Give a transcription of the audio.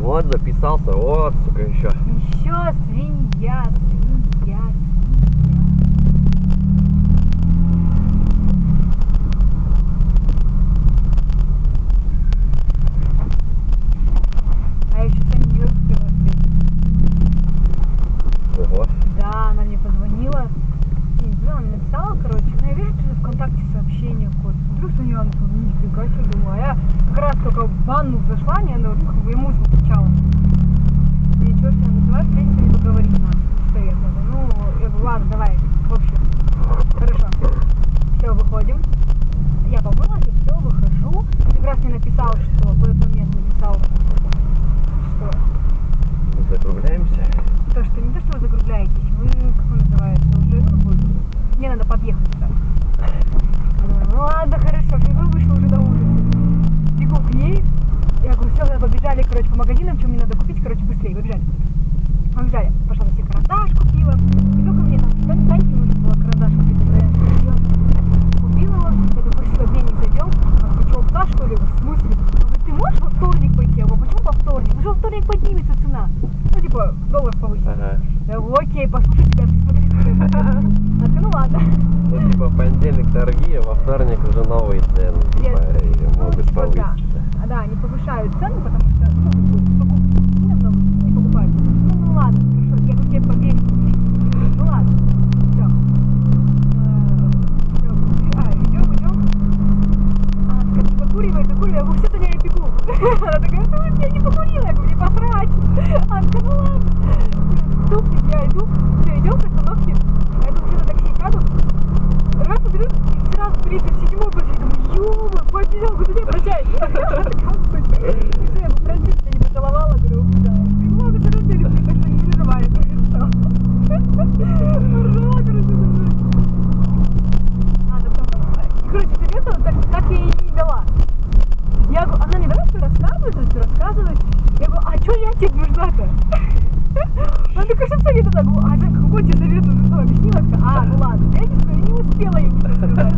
Вот, записался, вот, сука, еще. Еще свинья, свинья, свинья. А еще встретить. Ого. Да, она мне позвонила. И, она мне написала, короче. Я вижу, что ВКонтакте сообщение кот. Вдруг у нее она такая, «Ну, нифига себе, думаю. А я как раз только в ванну зашла, не, ну, как бы ему включала. И что, что, ну, давай встретимся и поговорить надо. Советовала. Ну, я говорю, ладно, давай. В общем, хорошо. Все, выходим. Я помылась, и все, выхожу. Как раз мне написал, что в этот момент написал, что Мы закругляемся. то, что не то, что вы закругляетесь, вы, как он называется, уже, ну, вы- мне надо подъехать туда. Я думаю, ну ладно, хорошо, я вышла уже на улицу. Бегу к ней, я говорю, все, побежали, короче, по магазинам, что мне надо купить, короче, быстрее, побежали. Побежали, пошла на себе карандаш купила, и только мне там, что Таньке нужно было карандаш купить, я её купила его, я такой, что, денег зайдем, она такая, что, пса, что ли? В смысле? Говорит, ты можешь во вторник пойти? Я говорю, почему во вторник? Уже во вторник поднимется цена. Ну, типа, доллар повысится. Ага. Я говорю, окей, послушай тебя, смотри, смотри. Она такая, ну ладно. Ну, типа, понедельник торги, а во вторник уже новые цены, типа, и ну, могут типа, да. А, они повышают цену, потому что, ну, немного не покупают. Ну, ну ладно, хорошо, я говорю, тебе поверь. Ну ладно, все. А, идем, идем. Она такая, закуривай, закуривай. Я говорю, все, Таня, я бегу. Она такая, ну, я не покурила. Я говорю, мне посрать. Она ну ладно. Стукнет, я иду. Все, идем к остановке. Я думаю, что на такси сяду. Раз смотрю, сразу 37-й пошли. Думаю, ё побежал, говорю, ты прощай. И все, я говорю, прости, что я не поцеловала. Говорю, да. Ну, ладно, короче, я люблю, так что не переживай. Я говорю, что? Поржала, короче, за мной. Надо потом... И, короче, советовала, так, так я ей не дала. Я говорю, она мне давай все рассказывает, все рассказывает. Я говорю, а что я тебе нужна-то? Она такая, что совет Я говорю, а за какой тебе совет нужна? Объяснила, а, ну ладно, я не, не успела я уже убежала.